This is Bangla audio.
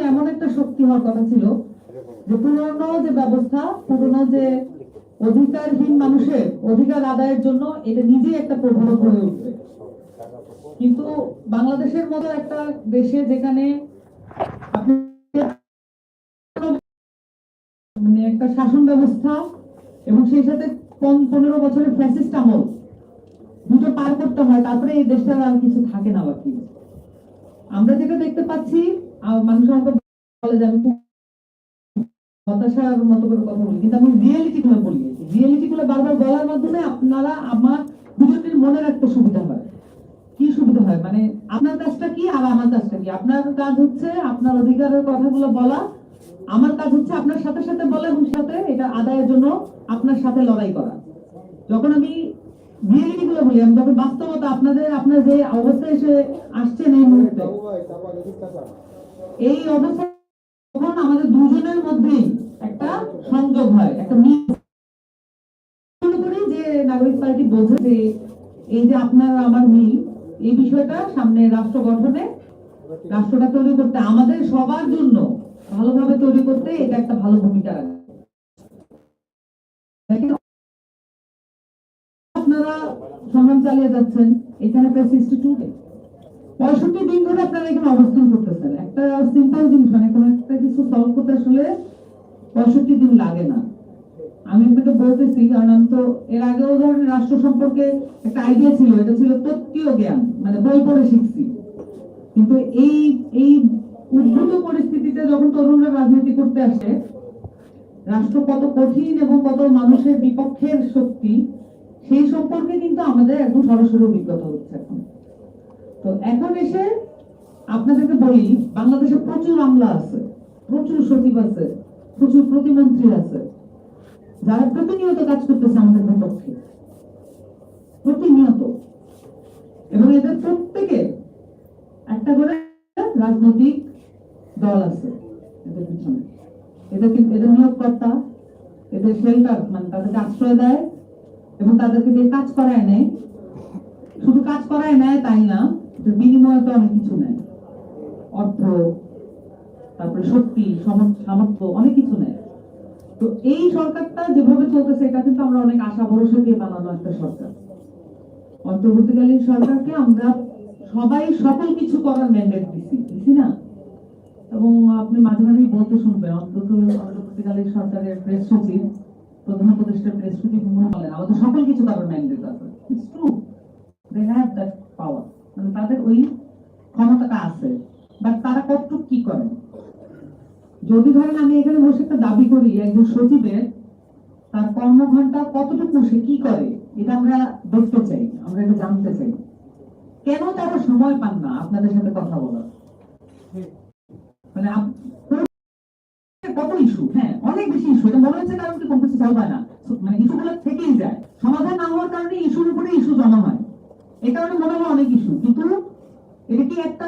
এমন একটা শক্তি হওয়ার কথা ছিল যে পুরনো যে ব্যবস্থা পুরনো যে অধিকারহীন মানুষের অধিকার আদায়ের জন্য এটা নিজেই একটা প্রভাবক হয়ে উঠবে। কিন্তু বাংলাদেশের মতো একটা দেশে যেখানে মানে একটা শাসন ব্যবস্থা এবং সেই সাথে পন- পনেরো বছরের ফ্যাসিস্ট আমল, দুটো পার করতে হয়, তারপরে এই দেশটার আর কিছু থাকে না বাকি। আমরা যেটা দেখতে পাচ্ছি মানুষ বলে যে আমি হতাশার মতো করে কথা বলি, কিন্তু আমি রিয়েলিটি গুলো বলি রিয়েলিটি গুলো বারবার বলার মাধ্যমে আপনারা আমার দুজনের মনে রাখতে সুবিধা হয়। কি সুবিধা হয়? মানে আপনার কাজটা কি আর আমার কাজটা কি? আপনার কাজ হচ্ছে আপনার অধিকারের কথাগুলো বলা, আমার কাজ হচ্ছে আপনার সাথে সাথে বলা এবং সাথে এটা আদায়ের জন্য আপনার সাথে লড়াই করা। যখন আমি রিয়েলিটি গুলো বলি, আমি যখন বাস্তবতা আপনাদের, আপনার যে অবস্থায় এসে আসছেন এই মুহূর্তে এই অবস্থা আমাদের দুজনের মধ্যেই একটা সংযোগ হয় একটা মিল করি যে নাগরিক পার্টি বোঝে যে এই যে আপনার আমার মিল এই বিষয়টা সামনে রাষ্ট্র গঠনে রাষ্ট্রটা তৈরি করতে আমাদের সবার জন্য ভালোভাবে তৈরি করতে এটা একটা ভালো ভূমিকা রাখে। দেখেন, আপনারা সংগ্রাম চালিয়ে যাচ্ছেন এখানে প্রায় সিক্সটি টু পঁয়ষট্টি দিন ধরে আপনারা এখানে অবস্থান করতেছেন। একটা সিম্পল জিনিস মানে কোনো একটা কিছু সলভ করতে আসলে পঁয়ষট্টি দিন লাগে না। আমি আপনাকে বলতেছি, কারণ আমি তো এর আগেও ধরেন রাষ্ট্র সম্পর্কে একটা আইডিয়া ছিল, এটা ছিল তত্ত্বীয় জ্ঞান মানে বই পড়ে শিখছি। কিন্তু এই এই উদ্ভূত পরিস্থিতিতে যখন তরুণরা রাজনীতি করতে আসে, রাষ্ট্র কত কঠিন এবং কত মানুষের বিপক্ষের শক্তি, সেই সম্পর্কে কিন্তু আমাদের একদম সরাসরি অভিজ্ঞতা হচ্ছে এখন। তো এখন এসে আপনাদেরকে বলি, বাংলাদেশে প্রচুর আমলা আছে, প্রচুর সচিব আছে, প্রচুর প্রতিমন্ত্রী আছে, যারা প্রতিনিয়ত কাজ করতেছে আমাদের বিপক্ষে। প্রতিনিয়ত। এবং এদের প্রত্যেকে একটা করে রাজনৈতিক দল আছে এদের পিছনে। এদের এদের নিয়োগকর্তা, এদের শেল্টার মানে তাদেরকে আশ্রয় দেয় এবং তাদেরকে দিয়ে কাজ করায় নেয়। শুধু কাজ করায় নেয় তাই না বিনিময়ে তো অনেক কিছু নেয় অর্থ, তারপরে শক্তি সমর্থ- সামর্থ্য, অনেক কিছু নেয় তো এই সরকারটা যেভাবে চলতেছে, এটা কিন্তু আমরা অনেক আশা, ভরসা দিয়ে বানানো একটা সরকার। অন্তর্বর্তীকালীন সরকারকে আমরা সবাই সকল কিছু করার ম্যান্ডেট দিছি দিছি না? এবং আপনি মাঝে মাঝেই বলতে শুনবেন অন্তত অন্তর্বর্তীকালীন সরকারের প্রেস সচিব, প্রধান উপদেষ্টার প্রেস সচিব বলেন আমাদের সকল কিছু করার ম্যান্ডেট আছে। It's true they have that power তাদের ওই ক্ষমতাটা আছে। বাট তারা কতটুকু কি করে যদি ধরেন আমি এখানে বসে একটা দাবি করি, একজন সচিবের তার কর্মঘন্টা কতটুকু সে কি করে, এটা আমরা দেখতে চাই, আমরা এটা জানতে চাই। কেন তারা সময় পান না আপনাদের সাথে কথা বলার? মানে কত ইস্যু হ্যাঁ অনেক বেশি ইস্যু এটা মনে হচ্ছে কারণ কি কোনো কিছু না। মানে ইস্যুগুলো থেকেই যায়। সমাধান না হওয়ার কারণে ইস্যুর উপরে ইস্যু জমা হয়। এই কারণে মনে হয় অনেক ইস্যু কিন্তু এটা কি একটা